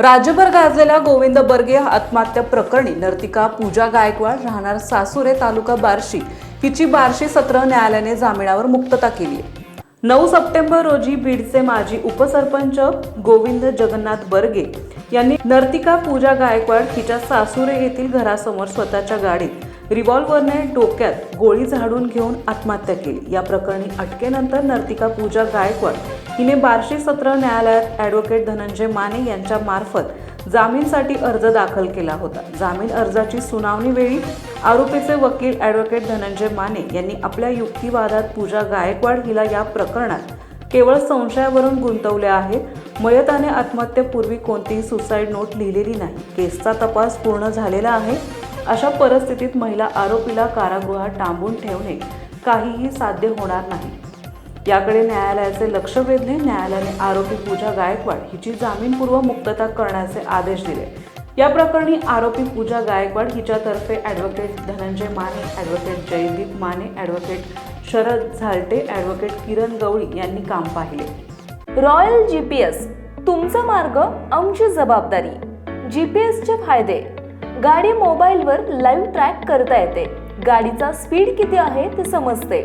राज्यभर गाजलेल्या गोविंद बर्गे आत्महत्या प्रकरणी नर्तिका पूजा गायकवाड राहणार सासुरे तालुका बार्शी हिची बार्शी सत्र न्यायालयाने जामिनावर मुक्तता केली नऊ सप्टेंबर रोजी बीडचे माजी उपसरपंच गोविंद जगन्नाथ बर्गे यांनी नर्तिका पूजा गायकवाड हिच्या सासुरे येथील घरासमोर स्वतःच्या गाडीत रिव्हॉल्व्हरने डोक्यात गोळी झाडून घेऊन आत्महत्या केली. या प्रकरणी अटकेनंतर नर्तिका पूजा गायकवाड हिने बार्शी सत्र न्यायालयात ॲडव्होकेट धनंजय माने यांच्या मार्फत जामीनसाठी अर्ज दाखल केला होता. जामीन अर्जाची सुनावणीवेळी आरोपीचे वकील ॲडव्होकेट धनंजय माने यांनी आपल्या युक्तिवादात पूजा गायकवाड हिला या प्रकरणात केवळ संशयावरून गुंतवले आहे. मयताने आत्महत्येपूर्वी कोणतीही सुसाईड नोट लिहिलेली नाही. केसचा तपास पूर्ण झालेला आहे. अशा परिस्थितीत महिला आरोपीला कारागृहात डांबून ठेवणे काहीही साध्य होणार नाही. याकडे न्यायालयाचे लक्ष वेधले. न्यायालयाने आरोपी पूजा गायकवाड हिची जामीनपूर्व मुक्तता करण्याचे आदेश दिले. या प्रकरणी आरोपी Pooja Gaikwad हिच्यातर्फे advocate Dhananjay Mane advocate Jaydeep Mane advocate Sharad Zalte advocate Kiran Gawali यांनी काम पाहिले. रॉयल जी पी एस तुमचा मार्ग आमची जबाबदारी. जी पी एसचे फायदे. गाडी मोबाईलवर लाईव्ह ट्रॅक करता येते. गाडीचा स्पीड किती आहे ते समजते.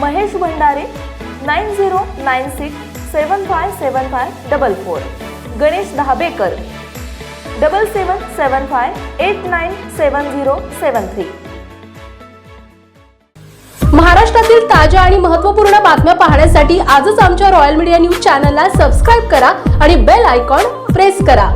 Mahesh Bhandare nine zero nine six seven five seven five double four. Ganesh Dhabekar double seven seven five eight nine seven zero seven three. महाराष्ट्रातील ताज्या आणि महत्त्वपूर्ण बातम्या पाहण्यासाठी आजच आमच्या रॉयल मीडिया न्यूज चॅनलला सबस्क्राईब करा आणि बेल आयकॉन प्रेस करा.